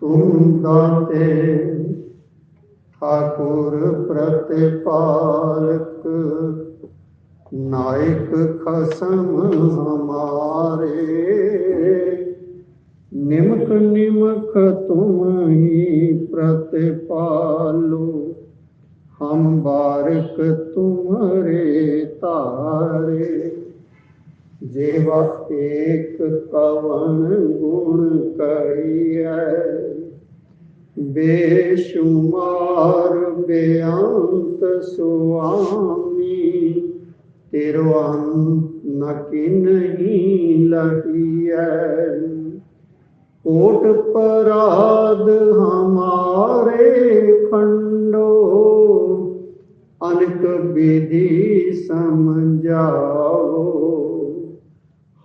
ਤੁਮ ਦਾਤੇ ਠਾਕੁਰ ਪ੍ਰਤਿਪਾਲਕ, ਨਾਇਕ ਖਸਮ ਹਮਾਰੇ। ਨਿਮਕ ਨਿਮਕ ਤੁਮ ਹੀ ਪ੍ਰਤਿਪਾਲੋ, ਹਮ ਬਾਰਕ ਤੁਮਰੇ ਤਾਰੇ। ਜੇਵਾ ਏਕ ਕਵਨ ਗੁਣ ਕਰੀਐ, ਬੇਸ਼ੁਮਾਰ ਬੇਅੰਤ ਸੁਆਮੀ, ਤੇਰੋ ਅੰਤ ਨ ਕਿਨਹੀ ਲਹੀਐ ਕੋਟ ਪਰਾਧ ਹਮਾਰੇ ਖੰਡੋ, ਅਨਕ ਵਿਧੀ ਸਮਝਾਓ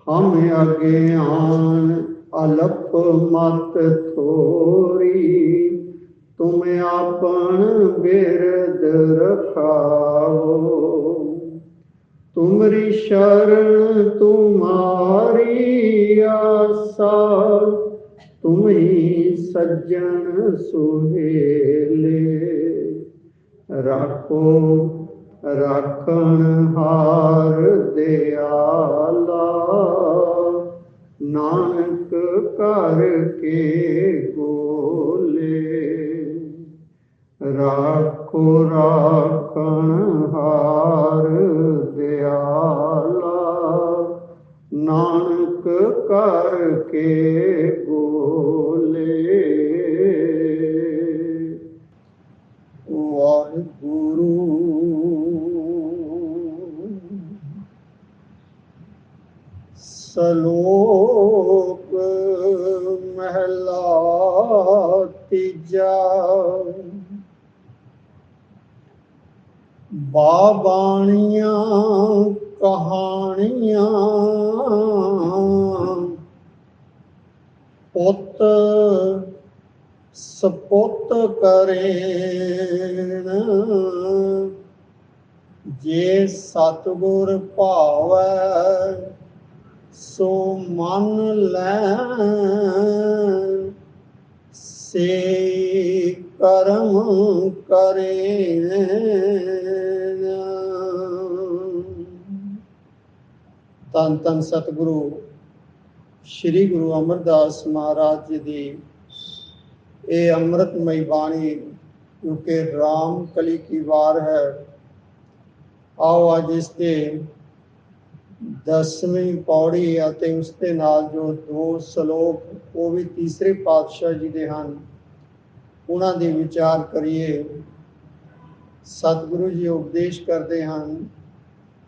ਹਮ ਅਗਿਆਨ ਅਲਪ ਮਤ ਥੋਰੀ ਤੁਮ ਆਪਨ ਬਿਰਦ ਰਖਾਓ ਤੁਮਰੀ ਸ਼ਰਨ ਤੁਮਾਰੀ ਆਸਾ ਤੁਮ ਹੀ ਸੱਜਣ ਸੁਹੇਲੇ ਰਾਖੋ ਰੱਖਣ ਹਾਰ ਦਿਆਲਾ ਨਾਨਕ ਕਰ ਕੇ ਗੋਲੇ ਰਾਖੋ ਰਾਖਣ ਹਾਰ ਦਿਆਲਾ ਨਾਨਕ ਕਰ ਕੇ ਗੋਲੇ ਕਰੇਣ ਜੇ ਸਤਗੁਰ ਭਾਵੈ, ਸੋ ਮਨ ਲੈ। ਸੇ ਕਰਮ ਕਰੇ। ਤਨ ਤਨ ਸਤਿਗੁਰੂ, ਸ੍ਰੀ ਗੁਰੂ ਅਮਰਦਾਸ ਮਹਾਰਾਜ ਜੀ ਦੀ ਇਹ ਅੰਮ੍ਰਿਤਮਈ ਬਾਣੀ, ਕਿਉਂਕਿ ਰਾਮ ਕਲੀ ਕੀ ਵਾਰ ਹੈ। ਆਓ ਅੱਜ ਇਸ ਤੇ ਦਸਵੀਂ ਪੌੜੀ ਅਤੇ ਉਸ ਦੇ ਨਾਲ ਜੋ ਦੋ ਸ਼ਲੋਕ, ਉਹ ਵੀ ਤੀਸਰੇ ਪਾਤਸ਼ਾਹ ਜੀ ਦੇ ਹਨ। ਉਹਨਾਂ ਦੇ ਵਿਚਾਰ ਕਰੀਏ। ਸਤਿਗੁਰੂ ਜੀ ਉਪਦੇਸ਼ ਕਰਦੇ ਹਨ,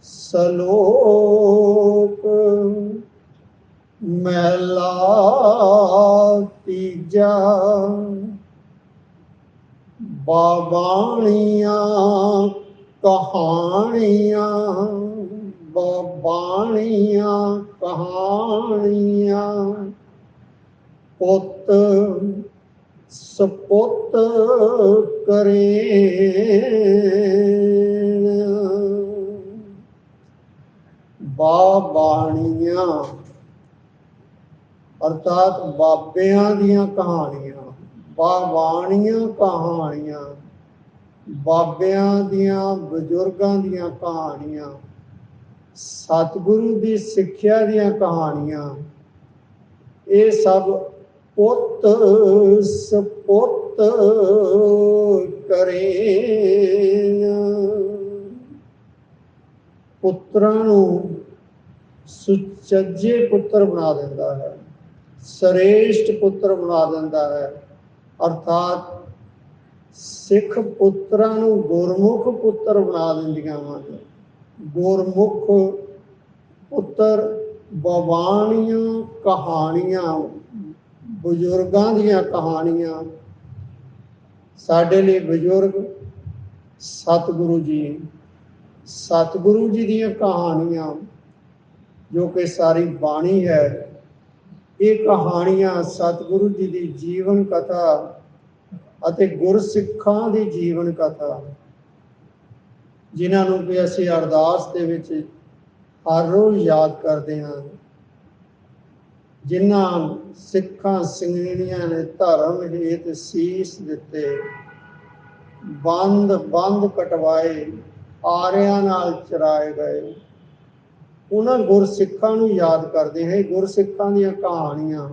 ਸ਼ਲੋਕ ਮਹਿਲਾ ਤੀਜਾ ਬਾਬਾਣੀਆਂ ਕਹਾਣੀਆਂ ਬਾਬਾਣੀਆਂ ਕਹਾਣੀਆਂ। ਪੁੱਤ ਸਪੁੱਤ ਕਰੇ ਬਾਬਾਣੀਆਂ ਅਰਥਾਤ ਬਾਬਿਆਂ ਦੀਆਂ ਕਹਾਣੀਆਂ ਬਾਬਾਣੀਆਂ ਕਹਾਣੀਆਂ, ਬਾਬਿਆਂ ਦੀਆਂ, ਬਜ਼ੁਰਗਾਂ ਦੀਆਂ ਕਹਾਣੀਆਂ, ਸਤਿਗੁਰੂ ਦੀ ਸਿੱਖਿਆ ਦੀਆਂ ਕਹਾਣੀਆਂ, ਇਹ ਸਭ ਪੁੱਤ ਸਪੁੱਤ ਕਰੇ ਪੁੱਤਰਾਂ ਨੂੰ ਸੁਚੱਜੇ ਪੁੱਤਰ ਬਣਾ ਦਿੰਦਾ ਹੈ। ਸ੍ਰੇਸ਼ਟ ਪੁੱਤਰ ਬਣਾ ਦਿੰਦਾ ਹੈ। ਅਰਥਾਤ ਸਿੱਖ ਪੁੱਤਰਾਂ ਨੂੰ ਗੁਰਮੁਖ ਪੁੱਤਰ ਬਣਾ ਦਿੰਦੀਆਂ ਹਨ। ਗੁਰਮੁਖ ਪੁੱਤਰ ਬਵਾਨੀਆਂ ਕਹਾਣੀਆਂ, ਬਜ਼ੁਰਗਾਂ ਦੀਆਂ ਕਹਾਣੀਆਂ। ਸਾਡੇ ਲਈ ਬਜ਼ੁਰਗ ਸਤਿਗੁਰੂ ਜੀ ਸਤਿਗੁਰੂ ਜੀ ਦੀਆਂ ਕਹਾਣੀਆਂ, ਜੋ ਕਿ ਸਾਰੀ ਬਾਣੀ ਹੈ। ਇਹ ਕਹਾਣੀਆਂ ਸਤਿਗੁਰੂ ਜੀ ਦੀ ਜੀਵਨ ਕਥਾ ਅਤੇ ਗੁਰਸਿੱਖਾਂ ਦੀ ਜੀਵਨ ਕਥਾ। ਜਿਨ੍ਹਾਂ ਨੂੰ ਵੀ ਅਸੀਂ ਅਰਦਾਸ ਦੇ ਵਿੱਚ ਹਰ ਰੋਜ਼ ਯਾਦ ਕਰਦੇ ਹਾਂ। ਜਿਨ੍ਹਾਂ ਸਿੱਖਾਂ ਸਿੰਘਣੀਆਂ ਨੇ ਧਰਮ ਹੇਤ ਸੀਸ ਦਿੱਤੇ ਬੰਦ ਬੰਦ ਕਟਵਾਏ, ਆਰਿਆਂ ਨਾਲ ਚਰਾਏ ਗਏ। ਉਹਨਾਂ ਗੁਰਸਿੱਖਾਂ ਨੂੰ ਯਾਦ ਕਰਦੇ ਹੈ, ਗੁਰਸਿੱਖਾਂ ਦੀਆਂ ਕਹਾਣੀਆਂ।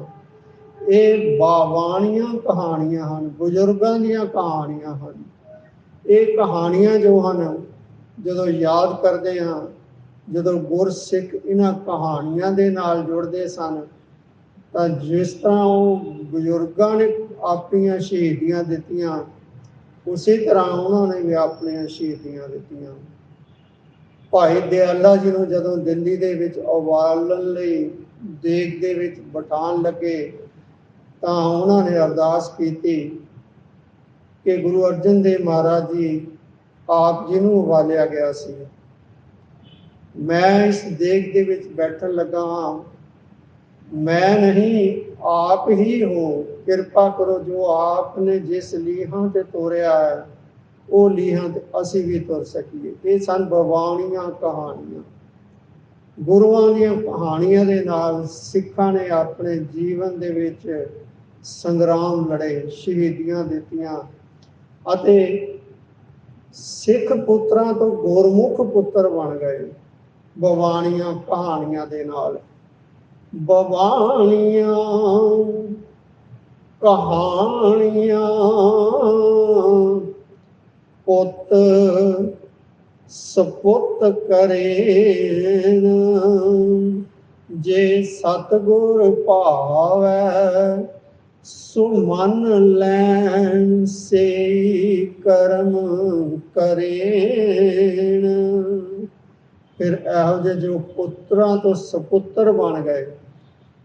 ਇਹ ਬਾਵਾਣੀਆਂ ਕਹਾਣੀਆਂ ਹਨ, ਬਜ਼ੁਰਗਾਂ ਦੀਆਂ ਕਹਾਣੀਆਂ ਹਨ। ਇਹ ਕਹਾਣੀਆਂ ਜੋ ਹਨ, ਜਦੋਂ ਯਾਦ ਕਰਦੇ ਹਾਂ, ਜਦੋਂ ਗੁਰਸਿੱਖ ਇਹਨਾਂ ਕਹਾਣੀਆਂ ਦੇ ਨਾਲ ਜੁੜਦੇ ਸਨ, ਤਾਂ ਜਿਸ ਤਰ੍ਹਾਂ ਉਹ ਬਜ਼ੁਰਗਾਂ ਨੇ ਆਪਣੀਆਂ ਸ਼ਹੀਦੀਆਂ ਦਿੱਤੀਆਂ, ਉਸੇ ਤਰ੍ਹਾਂ ਉਹਨਾਂ ਨੇ ਵੀ ਆਪਣੀਆਂ ਸ਼ਹੀਦੀਆਂ ਦਿੱਤੀਆਂ। ਭਾਈ ਦਿਆਲਾ ਜੀ ਨੂੰ ਜਦੋਂ ਦਿੱਲੀ ਦੇ ਵਿੱਚ ਉਬਾਲਣ ਲਈ ਦੇਗ ਦੇ ਵਿੱਚ ਬਿਠਾਉਣ ਲੱਗੇ ਤਾਂ ਉਹਨਾਂ ਨੇ ਅਰਦਾਸ ਕੀਤੀ ਕਿ ਗੁਰੂ ਅਰਜਨ ਦੇਵ ਮਹਾਰਾਜ ਜੀ, ਆਪ ਜੀ ਨੂੰ ਉਬਾਲਿਆ ਗਿਆ ਸੀ। ਮੈਂ ਇਸ ਦੇਗ ਦੇ ਵਿੱਚ ਬੈਠਣ ਲੱਗਾ ਹਾਂ। ਮੈਂ ਨਹੀਂ, ਆਪ ਹੀ ਹੋ। ਕਿਰਪਾ ਕਰੋ ਜੋ ਆਪ ਨੇ ਜਿਸ ਲੀਹਾਂ ਤੇ ਤੋਰਿਆ ਹੈ ਉਹ ਲੀਹਾਂ ਤੇ ਅਸੀਂ ਵੀ ਤੁਰ ਸਕੀਏ। ਇਹ ਸਨ ਬਵਾਣੀਆਂ ਕਹਾਣੀਆਂ। ਗੁਰੂਆਂ ਦੀਆਂ ਕਹਾਣੀਆਂ ਦੇ ਨਾਲ ਸਿੱਖਾਂ ਨੇ ਆਪਣੇ ਜੀਵਨ ਦੇ ਵਿੱਚ ਸੰਗਰਾਮ ਲੜੇ, ਸ਼ਹੀਦੀਆਂ ਦਿੱਤੀਆਂ ਅਤੇ ਸਿੱਖ ਪੁੱਤਰਾਂ ਤੋਂ ਗੁਰਮੁਖ ਪੁੱਤਰ ਬਣ ਗਏ ਬਵਾਣੀਆਂ ਕਹਾਣੀਆਂ ਦੇ ਨਾਲ। ਬਵਾਣੀਆਂ ਕਹਾਣੀਆਂ ਪੁੱਤ, ਸਪੁੱਤ ਕਰੇਨ ਜੇ ਸਤਗੁਰ ਭਾਵੈ ਸੋ ਲੈਣ ਸੇ ਕਰਮ ਕਰੇਣ ਫਿਰ ਇਹੋ ਜਿਹੇ ਜੋ ਪੁੱਤਰਾਂ ਤੋਂ ਸਪੁੱਤਰ ਬਣ ਗਏ,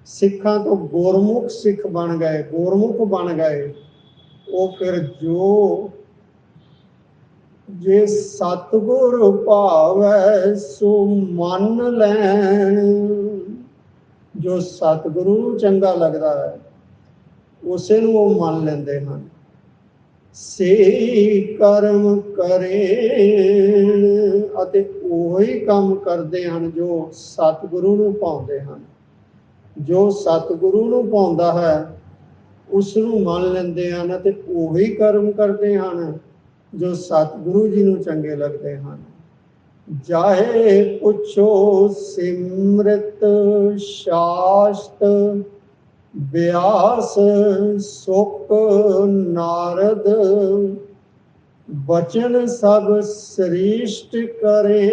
ਸਿੱਖਾਂ ਤੋਂ ਗੁਰਮੁਖ ਸਿੱਖ ਬਣ ਗਏ, ਗੁਰਮੁਖ ਬਣ ਗਏ, ਉਹ ਫਿਰ ਜੋ ਜੇ ਸਤਗੁਰ ਭਾਵੈ ਸੋ ਮੰਨ ਲੈਣ। ਜੋ ਸਤਗੁਰੂ ਨੂੰ ਚੰਗਾ ਲੱਗਦਾ ਹੈ, ਉਸੇ ਨੂੰ ਉਹ ਮੰਨ ਲੈਂਦੇ ਹਨ। ਸੇ ਕਰਮ ਕਰੇ ਅਤੇ ਉਹੀ ਕੰਮ ਕਰਦੇ ਹਨ ਜੋ ਸਤਿਗੁਰੂ ਨੂੰ ਪਾਉਂਦੇ ਹਨ। ਜੋ ਸਤਿਗੁਰੂ ਨੂੰ ਪਾਉਂਦਾ ਹੈ, ਉਸ ਨੂੰ ਮੰਨ ਲੈਂਦੇ ਹਨ ਅਤੇ ਉਹੀ ਕਰਮ ਕਰਦੇ ਹਨ। ਜੋ ਸਤਿਗੁਰੂ ਜੀ ਨੂੰ ਚੰਗੇ ਲੱਗਦੇ ਹਨ। ਜਾਹੇ ਪੁੱਛੋ ਸਿਮਰਤ ਸ਼ਾਸਤ, ਬਿਆਸ ਸੁਖ ਨਾਰਦ, ਬਚਨ ਸਭ ਸ੍ਰਿਸ਼ਟ ਕਰੇ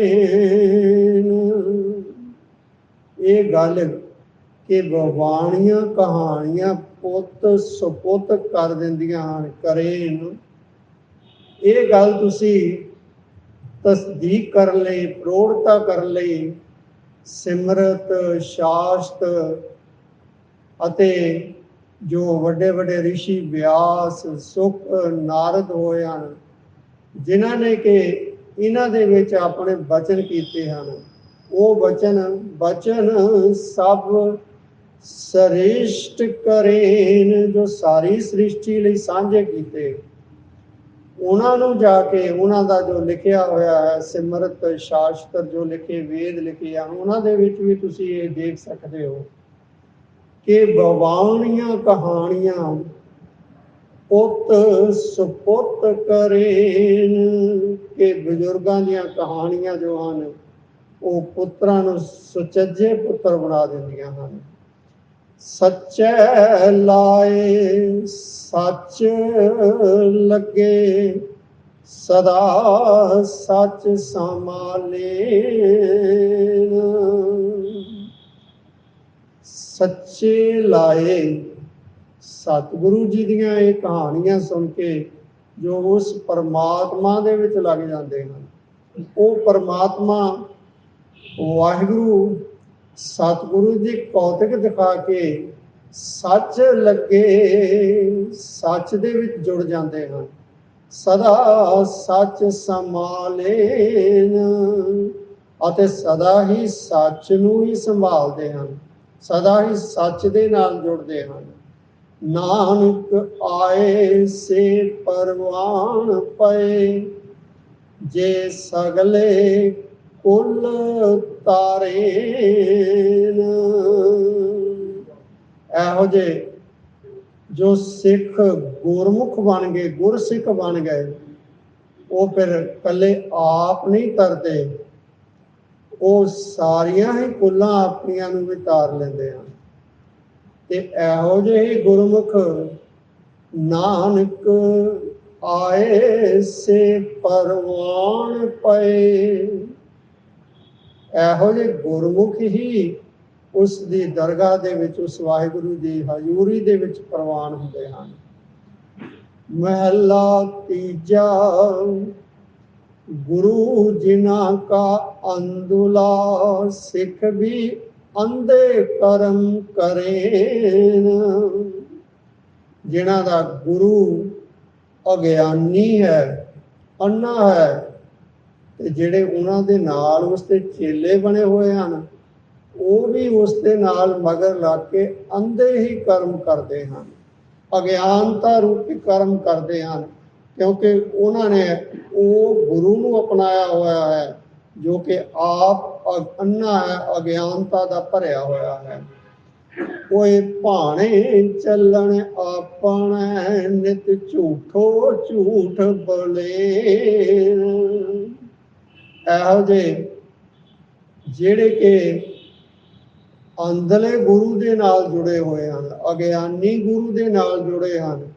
ਇਹ ਗੱਲ ਕਿ ਬਵਾਣੀਆਂ ਕਹਾਣੀਆਂ ਪੁੱਤ ਸੁਪੁੱਤ ਕਰ ਦਿੰਦੀਆਂ ਹਨ ਕਰੇ ਨੂੰ ਇਹ ਗੱਲ ਤੁਸੀਂ ਤਸਦੀਕ ਕਰਨ ਲਈ, ਪ੍ਰੋੜਤਾ ਕਰਨ ਲਈ ਸਿਮਰਤ, ਸ਼ਾਸਤ ਅਤੇ ਜੋ ਵੱਡੇ ਵੱਡੇ ઋષਿ ਵਿਆਸ ਸੁਖ, ਨਾਰਦ ਹੋਏ ਹਨ, ਜਿਨ੍ਹਾਂ ਨੇ ਕਿ ਇਹਨਾਂ ਦੇ ਵਿੱਚ ਆਪਣੇ ਬਚਨ ਕੀਤੇ ਹਨ। ਉਹ ਬਚਨ ਬਚਨ ਸਭ ਸ੍ਰਿਸ਼ਟ ਕਰੇਨ ਜੋ ਸਾਰੀ ਸ੍ਰਿਸ਼ਟੀ ਲਈ ਸਾਂਝੇ ਕੀਤੇ। ਉਹਨਾਂ ਨੂੰ ਜਾ ਕੇ ਉਹਨਾਂ ਦਾ ਜੋ ਲਿਖਿਆ ਹੋਇਆ ਹੈ, ਸਿਮਰਤ ਸ਼ਾਸਤਰ ਜੋ ਲਿਖੇ, ਵੇਦ ਲਿਖੇ ਹਨ ਉਹਨਾਂ ਦੇ ਵਿੱਚ ਵੀ ਤੁਸੀਂ ਇਹ ਦੇਖ ਸਕਦੇ ਹੋ ਕਿ ਬਵਾਉਣੀਆਂ ਕਹਾਣੀਆਂ, ਪੁੱਤ ਸੁਪੁੱਤ ਕਰੇਨ, ਕਿ ਬਜ਼ੁਰਗਾਂ ਦੀਆਂ ਕਹਾਣੀਆਂ ਜੋ ਹਨ, ਉਹ ਪੁੱਤਰਾਂ ਨੂੰ ਸੁਚੱਜੇ ਪੁੱਤਰ ਬਣਾ ਦਿੰਦੀਆਂ ਹਨ। ਸੱਚੇ ਲਾਏ, ਸੱਚ ਲੱਗੇ, ਸਦਾ ਸੱਚ ਸੰਭਾਲੇ ਸੱਚੇ ਲਾਏ, ਸਤਿਗੁਰੂ ਜੀ ਦੀਆਂ ਇਹ ਕਹਾਣੀਆਂ ਸੁਣ ਕੇ ਜੋ ਉਸ ਪਰਮਾਤਮਾ ਦੇ ਵਿੱਚ ਲੱਗ ਜਾਂਦੇ ਹਨ, ਉਹ ਪਰਮਾਤਮਾ ਵਾਹਿਗੁਰੂ ਸਤਿਗੁਰੂ ਦੀ ਕੌਤਕ ਦਿਖਾ ਕੇ ਸੱਚ ਲੱਗੇ, ਸੱਚ ਦੇ ਵਿੱਚ ਜੁੜ ਜਾਂਦੇ ਹਨ। ਸਦਾ ਸੱਚ ਸੰਭਾਲੇਨ ਅਤੇ ਸਦਾ ਹੀ ਸੱਚ ਨੂੰ ਹੀ ਸੰਭਾਲਦੇ ਹਨ। ਸਦਾ ਹੀ ਸੱਚ ਦੇ ਨਾਲ ਜੁੜਦੇ ਹਨ। ਨਾਨਕ ਆਏ ਸੇ ਪਰਵਾਨ ਪਏ, ਜੇ ਸਗਲੇ ਕੁੱਲ ਤਾਰੇ ਇਹੋ ਜਿਹੇ ਜੋ ਸਿੱਖ ਗੁਰਮੁਖ ਬਣ ਗਏ, ਗੁਰਸਿੱਖ ਬਣ ਗਏ, ਉਹ ਫਿਰ ਇਕੱਲੇ ਆਪ ਨਹੀਂ ਤਰਦੇ। ਉਹ ਸਾਰੀਆਂ ਹੀ ਕੁੱਲਾਂ ਆਪਣੀਆਂ ਨੂੰ ਵੀ ਤਾਰ ਲੈਂਦੇ ਹਨ। ਤੇ ਇਹੋ ਜਿਹੇ ਗੁਰਮੁਖ ਨਾਨਕ ਆਏ ਸੇ ਪਰਵਾਨ ਪਏ। ਇਹੋ ਜਿਹੇ ਗੁਰਮੁਖ ਹੀ ਉਸ ਦੀ ਦਰਗਾਹ ਦੇ ਵਿੱਚ, ਉਸ ਵਾਹਿਗੁਰੂ ਦੀ ਹਜ਼ੂਰੀ ਦੇ ਵਿੱਚ ਪ੍ਰਵਾਨ ਹੁੰਦੇ ਹਨ। ਮਹਲਾ ਤੀਜਾ, ਗੁਰੂ ਜਿਨ੍ਹਾਂ ਕਾ ਅੰਦੁਲਾ, ਸਿੱਖ ਵੀ ਅੰਧੇ ਕਰਮ ਕਰੇਨ। ਜਿਨ੍ਹਾਂ ਦਾ ਗੁਰੂ ਅਗਿਆਨੀ ਹੈ, ਅੰਨਾ ਹੈ, ਤੇ ਜਿਹੜੇ ਉਹਨਾਂ ਦੇ ਨਾਲ ਉਸ ਦੇ ਚੇਲੇ ਬਣੇ ਹੋਏ ਹਨ ਉਹ ਵੀ ਉਸ ਦੇ ਨਾਲ ਮਗਰ ਲੱਗ ਕੇ ਅੰਧੇ ਹੀ ਕਰਮ ਕਰਦੇ ਹਨ। ਅਗਿਆਨਤਾ ਰੂਪੀ ਕਰਮ ਕਰਦੇ ਹਨ, ਕਿਉਂਕਿ ਉਹਨਾਂ ਨੇ ਉਹ ਗੁਰੂ ਨੂੰ ਅਪਣਾਇਆ ਹੋਇਆ ਹੈ, ਜੋ ਕਿ ਆਪ ਅੰਨਾ ਹੈ, ਅਗਿਆਨਤਾ ਦਾ ਭਰਿਆ ਹੋਇਆ ਹੈ। ਕੋਈ ਭਾਣੇ ਚੱਲਣ ਆਪਣ ਨਿਤ ਝੂਠੋ ਝੂਠ ਬਲੇ ਇਹੋ ਜਿਹੇ ਜਿਹੜੇ ਕਿ ਅੰਦਲੇ ਗੁਰੂ ਦੇ ਨਾਲ ਜੁੜੇ ਹੋਏ ਹਨ, ਅਗਿਆਨੀ ਗੁਰੂ ਦੇ ਨਾਲ ਜੁੜੇ ਹਨ,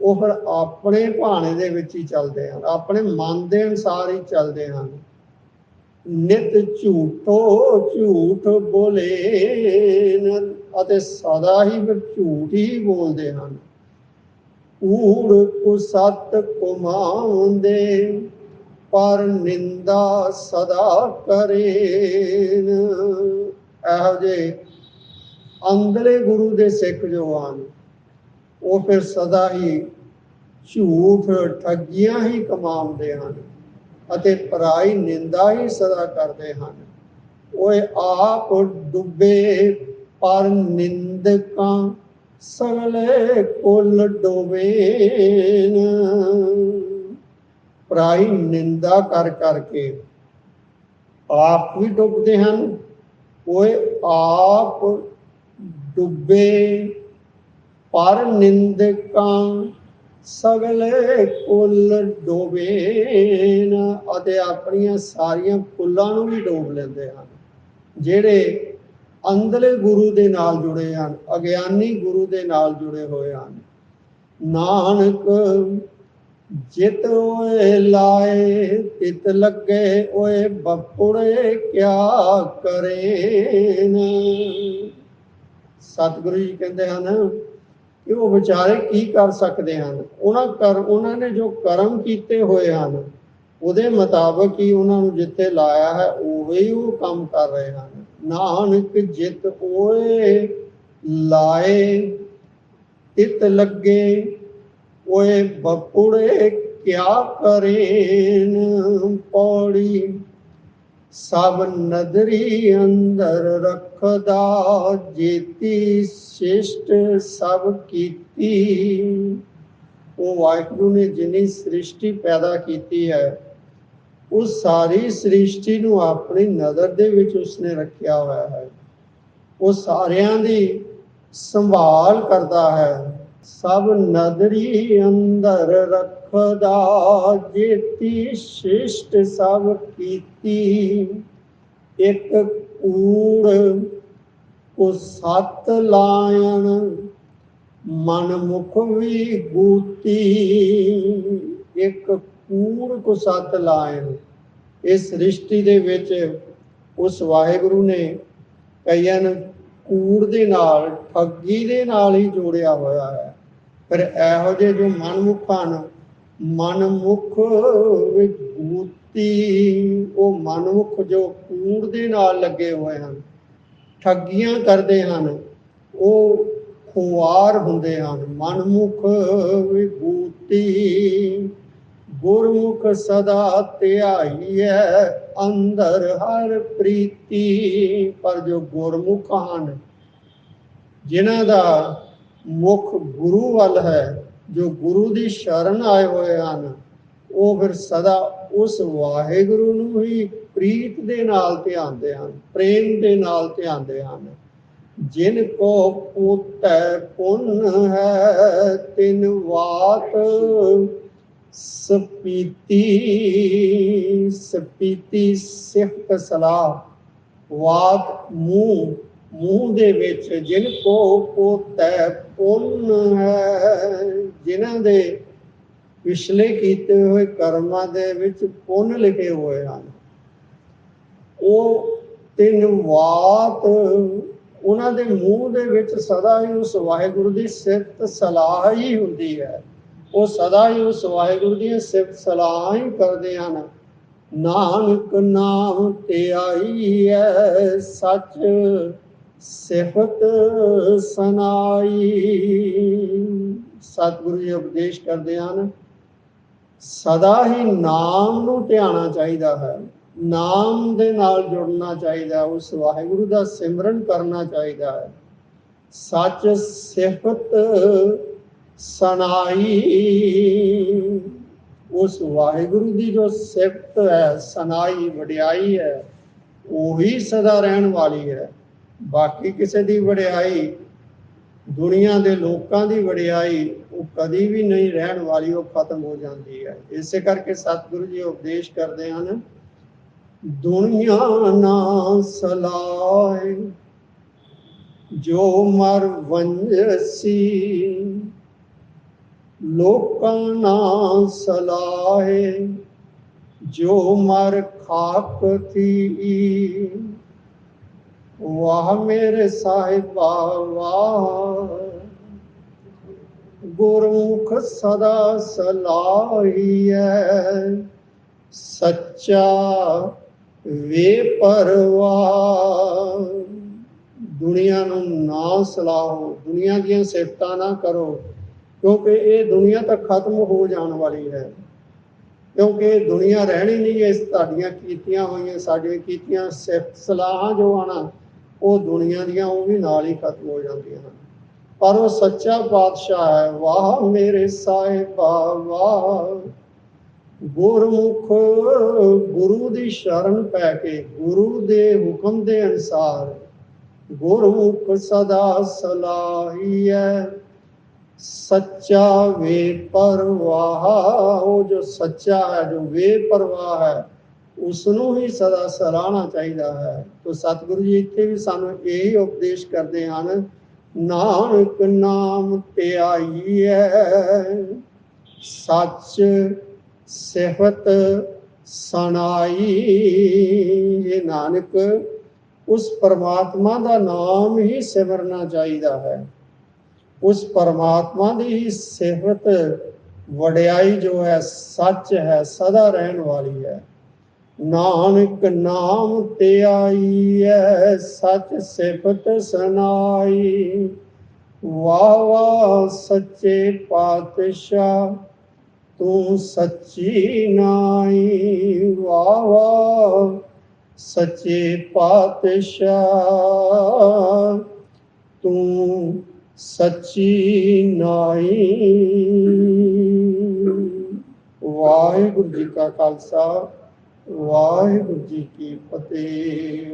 ਉਹ ਫਿਰ ਆਪਣੇ ਭਾਣੇ ਦੇ ਵਿੱਚ ਹੀ ਚੱਲਦੇ ਹਨ, ਆਪਣੇ ਮਨ ਦੇ ਅਨੁਸਾਰ ਹੀ ਚੱਲਦੇ ਹਨ। ਨਿਤ ਝੂਠੋ ਝੂਠ ਬੋਲੇ ਅਤੇ ਸਦਾ ਹੀ ਫਿਰ ਝੂਠ ਹੀ ਬੋਲਦੇ ਹਨ। ਊੜ ਕੁ ਸਤ ਕੁਮਾਉਂਦੇ ਪਰ ਨਿੰਦਾ ਸਦਾ ਕਰੇ ਇਹੋ ਜਿਹੇ ਅੰਦਲੇ ਗੁਰੂ ਦੇ ਸਿੱਖ ਜੋ ਹਨ, ਉਹ ਫਿਰ ਸਦਾ ਹੀ ਝੂਠ ਠੱਗੀਆਂ ਹੀ ਕਮਾਉਂਦੇ ਹਨ ਅਤੇ ਪਰਾਈ ਨਿੰਦਾ ਹੀ ਸਦਾ ਕਰਦੇ ਹਨ। ਓਏ ਆਪ ਡੁੱਬੇ ਪਰ ਨਿੰਦਕਾਂ ਸਗਲੇ ਕੁੱਲ ਡੋਬੇਨ ਪਰਾਈ ਨਿੰਦਾ ਕਰ ਕਰਕੇ ਆਪ ਵੀ ਡੁੱਬਦੇ ਹਨ ਓਏ ਆਪ ਡੁੱਬੇ ਪਰ ਨਿੰਦਕਾਂ ਸਗਲੇ ਕੁੱਲ ਡੋਬੇਨ ਅਤੇ ਆਪਣੀਆਂ ਸਾਰੀਆਂ ਕੁੱਲਾਂ ਨੂੰ ਵੀ ਡੋਬ ਲੈਂਦੇ ਹਨ, ਜਿਹੜੇ ਅੰਦਲੇ ਗੁਰੂ ਦੇ ਨਾਲ ਜੁੜੇ ਹਨ, ਅਗਿਆਨੀ ਗੁਰੂ ਦੇ ਨਾਲ ਜੁੜੇ ਹੋਏ ਹਨ। ਨਾਨਕ ਜਿਤ ਓਏ ਲਾਏ, ਤਿਤ ਲੱਗੇ ਓਏ ਬਪੁੜੇ ਕਿਆ ਕਰੇਨ? ਸਤਿਗੁਰੂ ਜੀ ਕਹਿੰਦੇ ਹਨ ਕਿ ਉਹ ਵਿਚਾਰੇ ਕੀ ਕਰ ਸਕਦੇ ਹਨ? ਉਹਨਾਂ ਕਰ, ਉਹਨਾਂ ਨੇ ਜੋ ਕਰਮ ਕੀਤੇ ਹੋਏ ਹਨ, ਉਹਦੇ ਮੁਤਾਬਕ ਹੀ ਉਹਨਾਂ ਨੂੰ ਜਿੱਥੇ ਲਾਇਆ ਹੈ ਉਹੀ ਉਹ ਕੰਮ ਕਰ ਰਹੇ ਹਨ। ਨਾਨਕ ਜਿਤ ਓਏ ਲਾਏ, ਤਿਤ ਲੱਗੇ ਓਏ ਬਪੁੜੇ ਕਿਆ ਕਰੇਨ ਪੌੜੀ? ਸਭ ਨਦਰੀ ਅੰਦਰ ਰੱਖਦਾ, ਜੀਤੀ ਸ਼ਿਸ਼ਟ ਸਭ ਕੀਤੀ। ਉਹ ਵਾਹਿਗੁਰੂ ਨੇ ਜਿੰਨੀ ਸ੍ਰਿਸ਼ਟੀ ਪੈਦਾ ਕੀਤੀ ਹੈ, ਉਸ ਸਾਰੀ ਸ੍ਰਿਸ਼ਟੀ ਨੂੰ ਆਪਣੀ ਨਜ਼ਰ ਦੇ ਵਿੱਚ ਉਸਨੇ ਰੱਖਿਆ ਹੋਇਆ ਹੈ। ਉਹ ਸਾਰਿਆਂ ਦੀ ਸੰਭਾਲ ਕਰਦਾ ਹੈ। ਸਭ ਨਦਰੀ ਅੰਦਰ ਰੱਖਦਾ, ਜੇਤੀ ਸ਼ਿਸ਼ਟ ਸਭ ਕੀਤੀ। ਇੱਕ ਕੂੜ ਕੋ ਸਤ ਲਾਇਣ ਮਨ ਮੁਖ ਵੀ ਗੂਤੀ। ਇੱਕ ਕੂੜ ਕੋ ਸਤ ਲਾਇਣ ਇਸ ਸ੍ਰਿਸ਼ਟੀ ਦੇ ਵਿੱਚ ਉਸ ਵਾਹਿਗੁਰੂ ਨੇ ਕਈਆਂ ਨੂੰ ਕੂੜ ਦੇ ਨਾਲ, ਠੱਗੀ ਦੇ ਨਾਲ ਹੀ ਜੋੜਿਆ ਹੋਇਆ ਹੈ। ਪਰ ਇਹੋ ਜਿਹੇ ਜੋ ਮਨਮੁਖ ਹਨ ਮਨਮੁਖ ਵਿਭੂਤੀ, ਉਹ ਮਨਮੁਖ ਜੋ ਕੂੜ ਦੇ ਨਾਲ ਲੱਗੇ ਹੋਏ ਹਨ, ਠੱਗੀਆਂ ਕਰਦੇ ਹਨ, ਉਹ ਖੁਆਰ ਹੁੰਦੇ ਹਨ। ਮਨਮੁਖ ਵਿਭੂਤੀ, ਗੁਰਮੁਖ ਸਦਾ ਧਿਆਈਐ, ਅੰਦਰ ਹਰ ਪ੍ਰੀਤੀ। ਪਰ ਜੋ ਗੁਰਮੁਖ ਹਨ, ਜਿਨ੍ਹਾਂ ਦਾ ਮੁਖ ਗੁਰੂ ਵੱਲ ਹੈ, ਜੋ ਗੁਰੂ ਦੀ ਸ਼ਰਨ ਆਏ ਹੋਏ ਹਨ। ਉਹ ਫਿਰ ਸਦਾ ਉਸ ਵਾਹਿਗੁਰੂ ਨੂੰ ਹੀ ਪ੍ਰੀਤ ਦੇ ਨਾਲ ਧਿਆਨਦੇ ਹਨ, ਪ੍ਰੇਮ ਦੇ ਨਾਲ ਧਿਆਨਦੇ ਹਨ। ਜਿਨ ਕੋ ਪੂਤੈ ਪੁੰਨ ਹੈ, ਤਿਨ ਵਾਤ ਸਪੀਤੀ ਸਪੀਤੀ ਸਿਫਤ ਸਲਾਹ। ਵਾਤ ਮੂੰਹ ਮੂੰਹ ਦੇ ਵਿੱਚ ਜਿਨ ਕੋ ਪੋਤੈ ਪੁੰਨ ਹੈ, ਜਿਨ੍ਹਾਂ ਦੇ ਪਿਛਲੇ ਕੀਤੇ ਹੋਏ ਕਰਮਾਂ ਦੇ ਵਿੱਚ ਪੁੰਨ ਲਿਖੇ ਹੋਏ ਹਨ। ਉਹ ਤਿੰਨ ਵਾਤ ਉਹਨਾਂ ਦੇ ਮੂੰਹ ਦੇ ਵਿੱਚ ਸਦਾ ਹੀ ਉਸ ਵਾਹਿਗੁਰੂ ਦੀ ਸਿਫਤ ਸਲਾਹ ਹੀ ਹੁੰਦੀ ਹੈ। ਉਹ ਸਦਾ ਹੀ ਉਸ ਵਾਹਿਗੁਰੂ ਦੀਆਂ ਸਿਫਤ ਸਲਾਹ ਹੀ ਕਰਦੇ ਹਨ। ਨਾਨਕ ਨਾਮ ਤੇ ਆਈ ਹੈ, ਸੱਚ ਸਿਫਤ ਸਨਾਈ। ਸਤਿਗੁਰੂ ਜੀ ਉਪਦੇਸ਼ ਕਰਦੇ ਹਨ, ਸਦਾ ਹੀ ਨਾਮ ਨੂੰ ਧਿਆਣਾ ਚਾਹੀਦਾ ਹੈ। ਨਾਮ ਦੇ ਨਾਲ ਜੁੜਨਾ ਚਾਹੀਦਾ ਉਸ ਵਾਹਿਗੁਰੂ ਦਾ ਸਿਮਰਨ ਕਰਨਾ ਚਾਹੀਦਾ ਹੈ। ਸੱਚ ਸਿਫਤ ਸਨਾਈ। ਉਸ ਵਾਹਿਗੁਰੂ ਦੀ ਜੋ ਸਿਫਤ ਹੈ, ਸਨਾਈ ਵਡਿਆਈ ਹੈ, ਉਹੀ ਸਦਾ ਰਹਿਣ ਵਾਲੀ ਹੈ। ਬਾਕੀ ਕਿਸੇ ਦੀ ਵਡਿਆਈ, ਦੁਨੀਆ ਦੇ ਲੋਕਾਂ ਦੀ ਵਡਿਆਈ, ਉਹ ਕਦੀ ਵੀ ਨਹੀਂ ਰਹਿਣ ਵਾਲੀ, ਉਹ ਖਤਮ ਹੋ ਜਾਂਦੀ ਹੈ। ਇਸੇ ਕਰਕੇ ਸਤਿਗੁਰੂ ਜੀ ਉਪਦੇਸ਼ ਕਰਦੇ ਹਨ, ਦੁਨੀਆ ਨਾ ਸਲਾਏ ਜੋ ਮਰ ਵੰਜਸੀ ਲੋਕਾਂ ਨਾ ਸਲਾਏ ਜੋ ਮਰ ਖਾਕ ਥੀ ਵਾਹ ਮੇਰੇ ਸਾਹਿਬਾ, ਵਾਹ। ਗੁਰਮੁਖ ਸਦਾ ਸਲਾਹੀਐ। ਸੱਚਾ ਵੇ ਪਰਵਾਹ ਦੁਨੀਆ ਨੂੰ ਨਾ ਸਲਾਹੋ, ਦੁਨੀਆ ਦੀਆਂ ਸਿਫਤਾਂ ਨਾ ਕਰੋ, ਕਿਉਂਕਿ ਇਹ ਦੁਨੀਆ ਤਾਂ ਖਤਮ ਹੋ ਜਾਣ ਵਾਲੀ ਹੈ। ਕਿਉਂਕਿ ਇਹ ਦੁਨੀਆ ਰਹਿਣੀ ਨਹੀਂ, ਇਸ ਤੁਹਾਡੀਆਂ ਕੀਤੀਆਂ ਹੋਈਆਂ, ਸਾਡੀਆਂ ਕੀਤੀਆਂ ਸਿਫਤ ਸਲਾਹਾਂ ਜੋ ਆਣਾ ਉਹ ਦੁਨੀਆ ਦੀਆਂ ਉਹ ਵੀ ਨਾਲ ਹੀ ਖਤਮ ਹੋ ਜਾਂਦੀਆਂ ਹਨ। ਪਰ ਉਹ ਸੱਚਾ ਪਾਤਸ਼ਾਹ ਹੈ। ਵਾਹ ਮੇਰੇ ਸਾਹਿਬਾ, ਵਾਹ। ਗੁਰਮੁਖ, ਗੁਰੂ ਦੀ ਸ਼ਰਨ ਪੈ ਕੇ ਗੁਰੂ ਦੇ ਹੁਕਮ ਦੇ ਅਨਸਾਰ ਗੁਰਮੁਖ ਸਦਾ ਸਲਾਹੀਐ। ਸੱਚਾ ਵੇ ਪਰਵਾਹ, ਉਹ ਜੋ ਸੱਚਾ ਹੈ, ਜੋ ਵੇ ਪਰਵਾਹ ਹੈ ਉਸ ਨੂੰ ਹੀ ਸਦਾ ਸਰਾਹਣਾ ਚਾਹੀਦਾ ਹੈ। ਤੋ ਸਤਿਗੁਰੂ ਜੀ, ਇੱਥੇ ਵੀ ਸਾਨੂੰ ਇਹੀ ਉਪਦੇਸ਼ ਕਰਦੇ ਹਨ, ਨਾਨਕ ਨਾਮ ਧਿਆਈਐ, ਸੱਚ ਸਿਫਤ ਸਨਾਈ ਇਹ ਨਾਨਕ ਉਸ ਪਰਮਾਤਮਾ ਦਾ ਨਾਮ ਹੀ ਸਿਮਰਨਾ ਚਾਹੀਦਾ ਹੈ। ਉਸ ਪਰਮਾਤਮਾ ਦੀ ਹੀ ਸਿਫਤ ਵਡਿਆਈ ਜੋ ਹੈ, ਸੱਚ ਹੈ, ਸਦਾ ਰਹਿਣ ਵਾਲੀ ਹੈ। ਨਾਨਕ ਨਾਮ ਤੇ ਆਈ ਹੈ ਸੱਚ ਸਿਫਤ ਸਨਾਈ ਵਾਹ ਵਾਹ ਸੱਚੇ ਪਾਤਸ਼ਾਹ, ਤੂੰ ਸੱਚੀ ਨਾਈ ਵਾਹ ਵਾਹ ਸੱਚੇ ਪਾਤਸ਼ਾਹ, ਤੂੰ ਸੱਚੀ ਨਾਈ ਵਾਹਿਗੁਰੂ ਜੀ ਕਾ ਖਾਲਸਾ। ਵਾਹਿਗੁਰੂ ਜੀ ਕੀ ਫਤਿਹ।